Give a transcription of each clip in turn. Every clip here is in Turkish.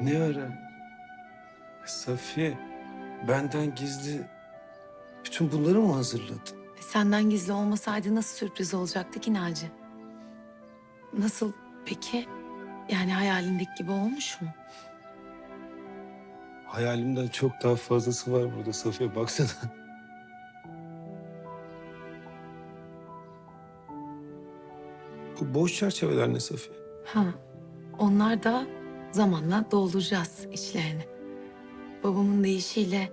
Ne ara? Safiye, benden gizli bütün bunları mı hazırladın? E, Senden gizli olmasaydı nasıl sürpriz olacaktı ki Naci? Nasıl peki? Yani hayalindeki gibi olmuş mu? Hayalimden çok daha fazlası var burada Safiye, baksana. Bu boş çerçeveler ne Safiye? Ha, onlar da zamanla dolduracağız içlerini. Babamın deyişiyle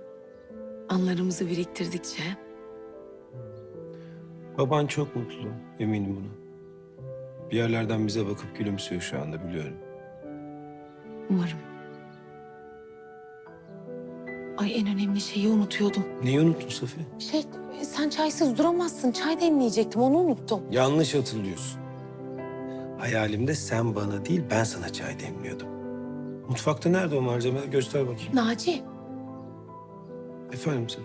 anlarımızı biriktirdikçe Baban çok mutlu, eminim buna. Bir yerlerden bize bakıp gülümsüyor şu anda biliyorum. umarım. Ay en önemli şeyi unutuyordum. Neyi unuttun Safiye? Şey sen çaysız duramazsın. Çay demleyecektim onu unuttum. Yanlış hatırlıyorsun. Hayalimde sen bana değil ben sana çay demliyordum. Mutfakta nerede o malzemeler göster bakayım. Naci Efendim sen.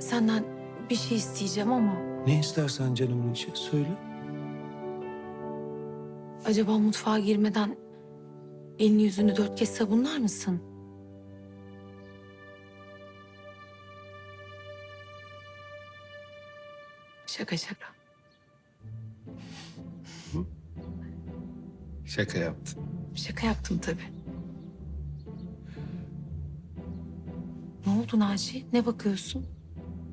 senden bir şey isteyeceğim ama Ne istersen canımın içi söyle. acaba mutfağa girmeden elini yüzünü dört kez sabunlar mısın? Şaka şaka. Şaka yaptım. Şaka yaptım tabii. Ne oldu Naci? Ne bakıyorsun?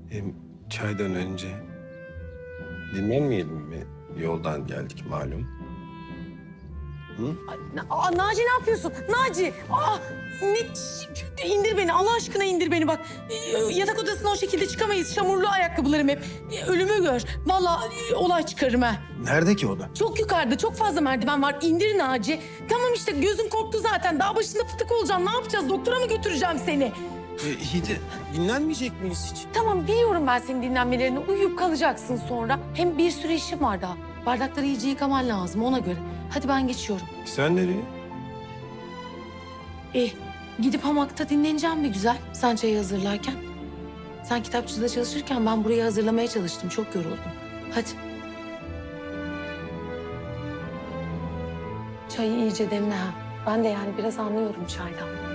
Hem çaydan önce dinlenmeyelim mi? Yoldan geldik malum. Na- Aa, Naci ne yapıyorsun? Naci! Aa, ne, indir beni Allah aşkına indir beni bak. Ee, Yatak odasına o şekilde çıkamayız. Çamurlu ayakkabılarım hep. Ee, Ölümü gör. Vallahi e, olay çıkarım ha. Nerede ki o da? Çok yukarıda çok fazla merdiven var. İndir Naci. Tamam işte gözün korktu zaten. Daha başında fıtık olacaksın. Ne yapacağız? Doktora mı götüreceğim seni? E, iyi de dinlenmeyecek miyiz hiç? Tamam biliyorum ben senin dinlenmelerini. Uyuyup kalacaksın sonra. Hem bir sürü işim var daha. Bardakları iyice yıkaman lazım ona göre. Hadi ben geçiyorum. Sen nereye? Eh, gidip hamakta dinleneceğim bir güzel. Sen çayı hazırlarken. Sen kitapçıda çalışırken ben burayı hazırlamaya çalıştım. Çok yoruldum. Hadi. Çayı iyice demle ha. Ben de yani biraz anlıyorum çaydan.